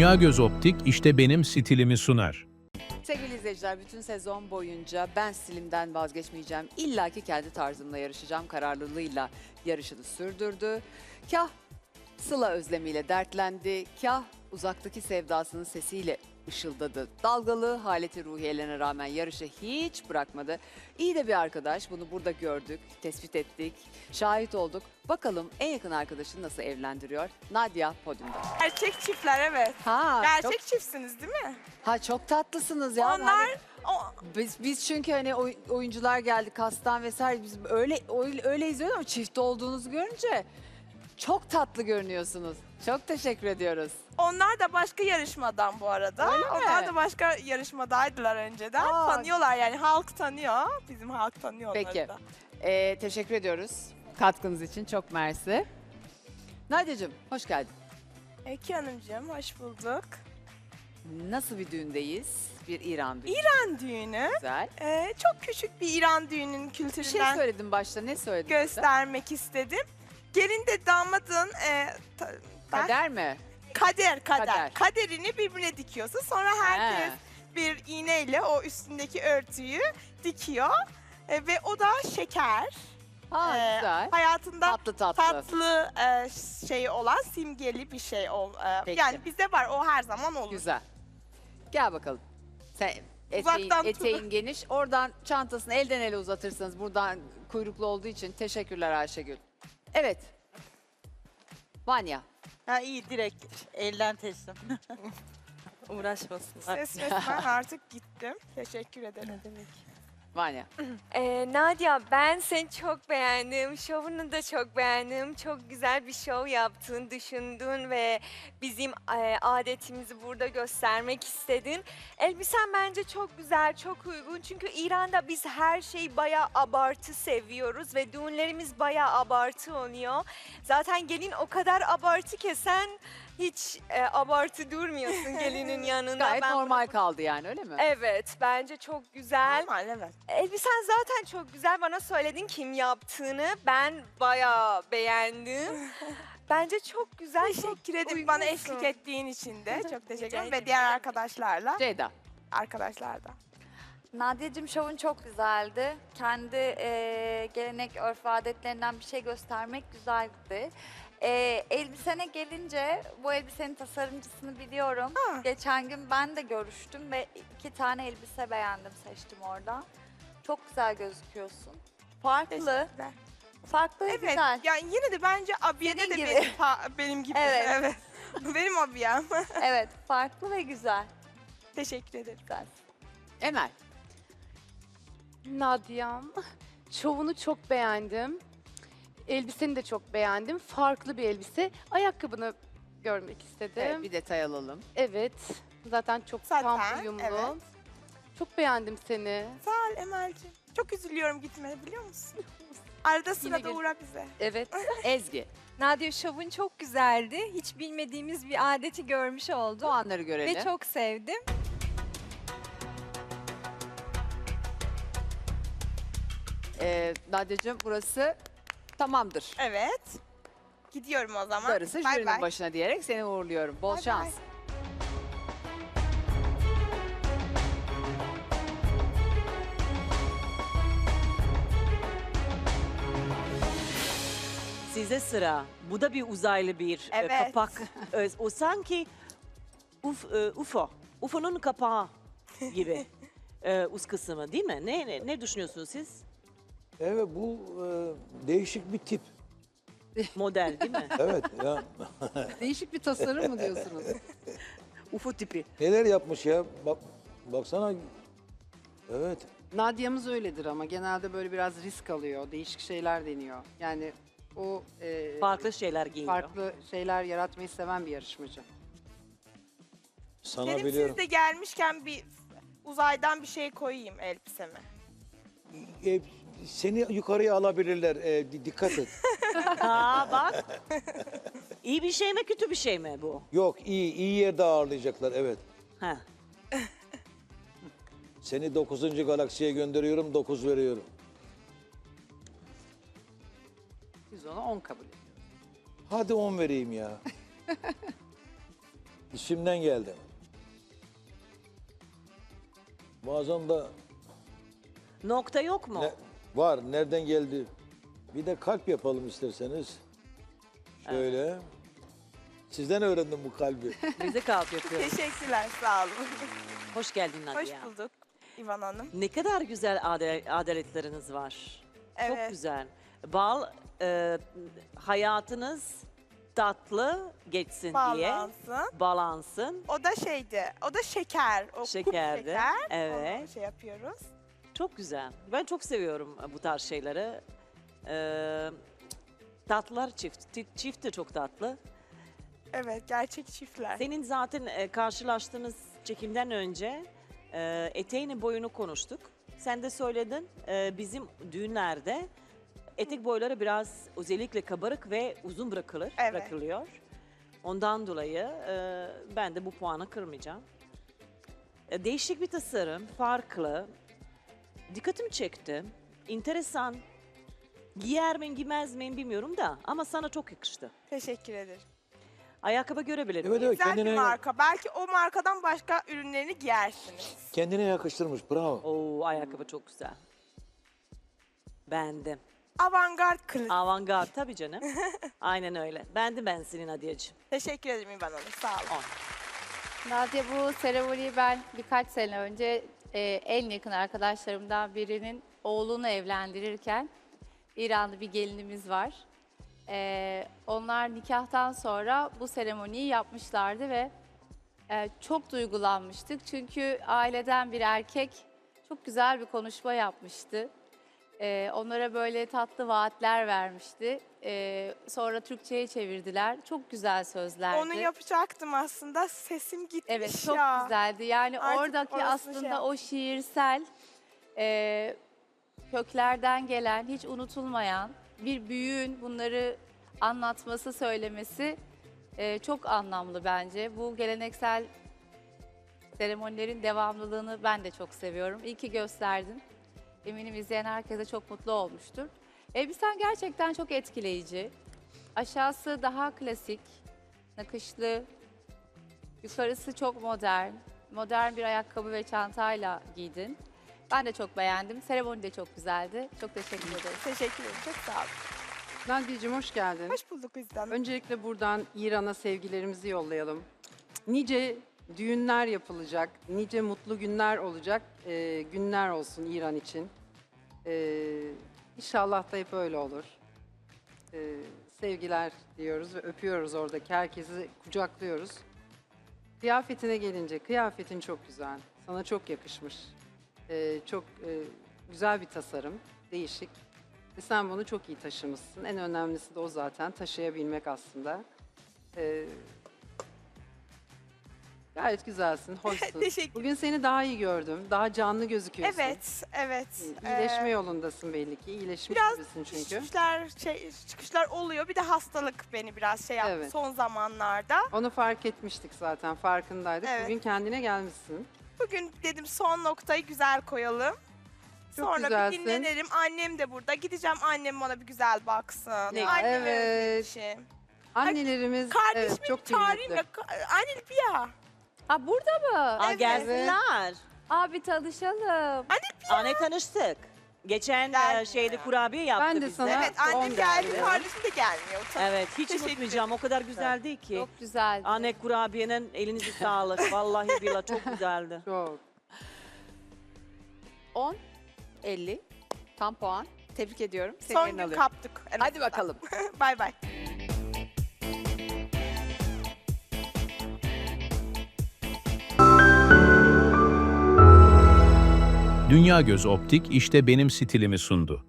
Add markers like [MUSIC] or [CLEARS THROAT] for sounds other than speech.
Dünya Göz Optik işte benim stilimi sunar. Sevgili izleyiciler bütün sezon boyunca ben stilimden vazgeçmeyeceğim. İlla ki kendi tarzımla yarışacağım kararlılığıyla yarışını sürdürdü. Kah Sıla özlemiyle dertlendi, kah uzaktaki sevdasının sesiyle ışıldadı. Dalgalı haleti ruhiyelerine rağmen yarışı hiç bırakmadı. İyi de bir arkadaş bunu burada gördük, tespit ettik, şahit olduk. Bakalım en yakın arkadaşını nasıl evlendiriyor? Nadia podyumda. Gerçek çiftler evet. Ha, Gerçek çok, çiftsiniz değil mi? ha çok tatlısınız ya. Onlar Hani- o, Biz, biz çünkü hani oy- oyuncular geldi kastan vesaire biz öyle öyle, öyle izliyoruz ama çift olduğunuzu görünce çok tatlı görünüyorsunuz. Çok teşekkür ediyoruz. onlar da başka yarışmadan bu arada. Öyle mi? Onlar da başka yarışmadaydılar önceden. Aa. Tanıyorlar yani halk tanıyor. Bizim halk tanıyor onları Peki. da. Ee, teşekkür ediyoruz katkınız için çok mersi. Nadia'cığım hoş geldin. Eki Hanımcığım hoş bulduk. Nasıl bir düğündeyiz? Bir İran düğünü. İran düğünü. Güzel. Ee, çok küçük bir İran düğününün Bir şey kültüründen söyledim başta ne söyledin? göstermek istedim. Gelin de damadın e, ta- ben- Kader mi? kader, kader Kader. kaderini birbirine dikiyorsun. Sonra herkes He. bir iğneyle o üstündeki örtüyü dikiyor. E, ve o da şeker. Ha Ee, güzel. Hayatında Tatlı tatlı. tatlı e, şey olan simgeli bir şey ol. e, Peki. yani bizde var o her zaman olur. Güzel. Gel bakalım. Sen eteğin, Uzaktan tut. eteğin geniş. Oradan çantasını elden ele uzatırsanız buradan kuyruklu olduğu için teşekkürler Ayşegül. Evet. Vanya. Ha iyi direkt elden teslim. [LAUGHS] Uğraşmasınlar. Ses resmen artık gittim. Teşekkür ederim. Vanya. [CLEARS THROAT] Ee, Nadia ben seni çok beğendim. Şovunu da çok beğendim. Çok güzel bir şov yaptın, düşündün ve bizim e, adetimizi burada göstermek istedin. Elbisen bence çok güzel, çok uygun. Çünkü İran'da biz her şeyi bayağı abartı seviyoruz ve düğünlerimiz bayağı abartı oluyor. Zaten gelin o kadar abartı ki sen hiç e, abartı durmuyorsun gelinin [LAUGHS] yanında. Gayet Ben normal bunu- kaldı yani öyle mi? Evet, bence çok güzel. Normal evet. Elbisen zaten çok güzel. Bana söyledin kim yaptığını. Ben bayağı beğendim. [LAUGHS] Bence çok güzel. Teşekkür ederim bana eşlik ettiğin için de. Çok teşekkür ederim. Ve diğer arkadaşlarla. Ceyda. Arkadaşlar da. Nadia'cığım şovun çok güzeldi. Kendi e, gelenek, örf ve adetlerinden bir şey göstermek güzeldi. E, elbisene gelince bu elbisenin tasarımcısını biliyorum. Ha. Geçen gün ben de görüştüm ve iki tane elbise beğendim, seçtim oradan. Çok güzel gözüküyorsun. Farklı, Teşekkürler. farklı ve Evet. güzel. Yani yine de bence abiyede Senin de gibi. benim, pa- benim gibi. Evet. [LAUGHS] benim abiyem. [LAUGHS] Evet, farklı ve güzel. Teşekkür ederim. güzel. Emel. Nadia'm, şovunu çok beğendim. Elbiseni de çok beğendim. Farklı bir elbise. Ayakkabını görmek istedim. Evet, Evet, bir detay alalım. zaten çok Zaten, tam uyumlu. evet. Çok beğendim seni. Sağ ol Emel'ciğim. Çok üzülüyorum gitmeye biliyor musun? [LAUGHS] Arada sırada gel- uğra bize. Evet. [LAUGHS] Ezgi. Nadia şovun çok güzeldi. Hiç bilmediğimiz bir adeti görmüş oldum. Puanları görelim. Ve çok sevdim. Ee, Nadia'cığım burası tamamdır. Evet. Gidiyorum o zaman. Darısı Bay jürinin bay. başına diyerek seni uğurluyorum. Bol Bay şans. bay. Size sıra. Bu da bir uzaylı bir e, Evet. kapak. O sanki uf, e, UFO. UFO'nun kapağı gibi. [LAUGHS] e, uz kısmı değil mi? Ne, ne, ne düşünüyorsunuz siz? Evet bu e, değişik bir tip. [LAUGHS] Model değil mi? Evet ya [LAUGHS] Değişik bir tasarım mı diyorsunuz? [LAUGHS] UFO tipi. neler yapmış ya. Bak baksana. Evet. Nadia'mız öyledir ama genelde böyle biraz risk alıyor, değişik şeyler deniyor. Yani o e, Farklı şeyler giyiniyor. farklı şeyler yaratmayı seven bir yarışmacı. Sana Dedim biliyorum. siz de gelmişken bir uzaydan bir şey koyayım elbiseme. E, seni yukarıya alabilirler. E, di- dikkat et. [LAUGHS] Ha bak. İyi bir şey mi kötü bir şey mi bu? Yok iyi iyi yerde ağırlayacaklar evet. Ha. Seni 9. galaksiye gönderiyorum 9 veriyorum. Biz ona 10 kabul ediyoruz. Hadi 10 vereyim ya. [LAUGHS] İçimden geldim. Bazen de Nokta yok mu? ne- var nereden geldi? Bir de kalp yapalım isterseniz. Şöyle. Sizden öğrendim bu kalbi. [LAUGHS] Bize kalp yapıyoruz. Teşekkürler, sağ olun. [LAUGHS] Hoş geldin Nadia. Hoş bulduk İvan Hanım. Ne kadar güzel ade- adaletleriniz var. Çok Evet. güzel. Bal e, hayatınız tatlı geçsin diye. Bağlansın. Balansın. O da şeydi, o da şeker. O Şekerdi, şeker. evet. Onu şey yapıyoruz. Çok güzel. Ben çok seviyorum bu tarz şeyleri. Ee, tatlılar çift. Ti- Çift de çok tatlı. Evet, gerçek çiftler. Senin zaten e, karşılaştığınız çekimden önce e, eteğinin boyunu konuştuk. Sen de söyledin e, bizim düğünlerde etek boyları biraz özellikle kabarık ve uzun bırakılır, Evet. bırakılıyor. Ondan dolayı e, ben de bu puanı kırmayacağım. E, değişik bir tasarım, farklı. Dikkatimi çekti. Enteresan. Giyer miyim giymez miyim bilmiyorum da ama sana çok yakıştı. Teşekkür ederim. Ayakkabı görebilir Evet evet Güzel bir kendine, marka. Belki o markadan başka ürünlerini giyersiniz. kendine yakıştırmış. Bravo. Oo ayakkabı çok güzel. Beğendim. Avantgard kılıç. Avantgard tabii canım. [LAUGHS] Aynen öyle. Beğendim ben senin Hadiyeciğim. Teşekkür ederim İvan Hanım, sağ olun. Nadia bu seremoniyi ben birkaç sene önce e, en yakın arkadaşlarımdan birinin oğlunu evlendirirken İranlı bir gelinimiz var. E, onlar nikahtan sonra bu seremoniyi yapmışlardı ve e, çok duygulanmıştık. Çünkü aileden bir erkek çok güzel bir konuşma yapmıştı. E, onlara böyle tatlı vaatler vermişti. E, sonra Türkçe'ye çevirdiler. Çok güzel sözlerdi. Onu yapacaktım aslında. Sesim gitmiş Evet çok ya. güzeldi. Yani Artık oradaki orasını aslında şey yap- o şiirsel e, köklerden gelen, hiç unutulmayan bir büyüğün bunları anlatması, söylemesi e, çok anlamlı bence. Bu geleneksel seremonilerin devamlılığını ben de çok seviyorum. İyi ki gösterdin. Eminim izleyen herkese çok mutlu olmuştur. Elbisen gerçekten çok etkileyici. Aşağısı daha klasik, nakışlı, Yukarısı çok modern. Modern bir ayakkabı ve çantayla giydin. Ben de çok beğendim. Seremoni de çok güzeldi. Çok teşekkür ederim. Teşekkür ederim, çok sağ olun. Nadia'cığım hoş geldin. Hoş bulduk bizden. Öncelikle buradan İran'a sevgilerimizi yollayalım. Nice düğünler yapılacak, nice mutlu günler olacak, e, günler olsun İran için. E, inşallah da hep öyle olur. E, sevgiler diyoruz ve öpüyoruz oradaki herkesi kucaklıyoruz. Kıyafetine gelince, kıyafetin çok güzel, sana çok yakışmış. E, çok e, güzel bir tasarım, değişik. Ve sen bunu çok iyi taşımışsın. En önemlisi de o zaten, taşıyabilmek aslında. Ee, gayet güzelsin, [LAUGHS] hoşsun. Teşekkür Bugün seni daha iyi gördüm, daha canlı gözüküyorsun. Evet, evet. İyileşme Ee, yolundasın belli ki. İyileşmiş biraz gibisin çünkü. Çıkışlar, şey, çıkışlar oluyor. Bir de hastalık beni biraz şey yaptı Evet. son zamanlarda. Onu fark etmiştik zaten, farkındaydık. Evet. Bugün kendine gelmişsin. Bugün dedim son noktayı güzel koyalım. Çok Sonra güzelsin. bir dinlenelim. Annem de burada. Gideceğim annem bana bir güzel baksın. Ne- Evet. Annelerimiz Kardeşimi evet, çok çağırayım kıymetli. ya. Ka- Anne bir ya. Ha burada mı? Aa, Evet. gelsinler. Abi tanışalım. Anne tanıştık. Geçen e, şeyde ya. kurabiye yaptı Ben de bize. sana- Evet annem geldi. geldi. Kardeşim de gelmiyor. Evet hiç Teşekkür unutmayacağım. O kadar güzeldi ki. Çok güzeldi. Anne kurabiyenin elinizi sağlık. [LAUGHS] Vallahi billahi çok güzeldi. Çok. 10, 50. Tam puan. Tebrik ediyorum. Son yerini gün alıyorum. kaptık. Hadi bakalım. [LAUGHS] Bay bay. Dünya Göz Optik işte benim stilimi sundu.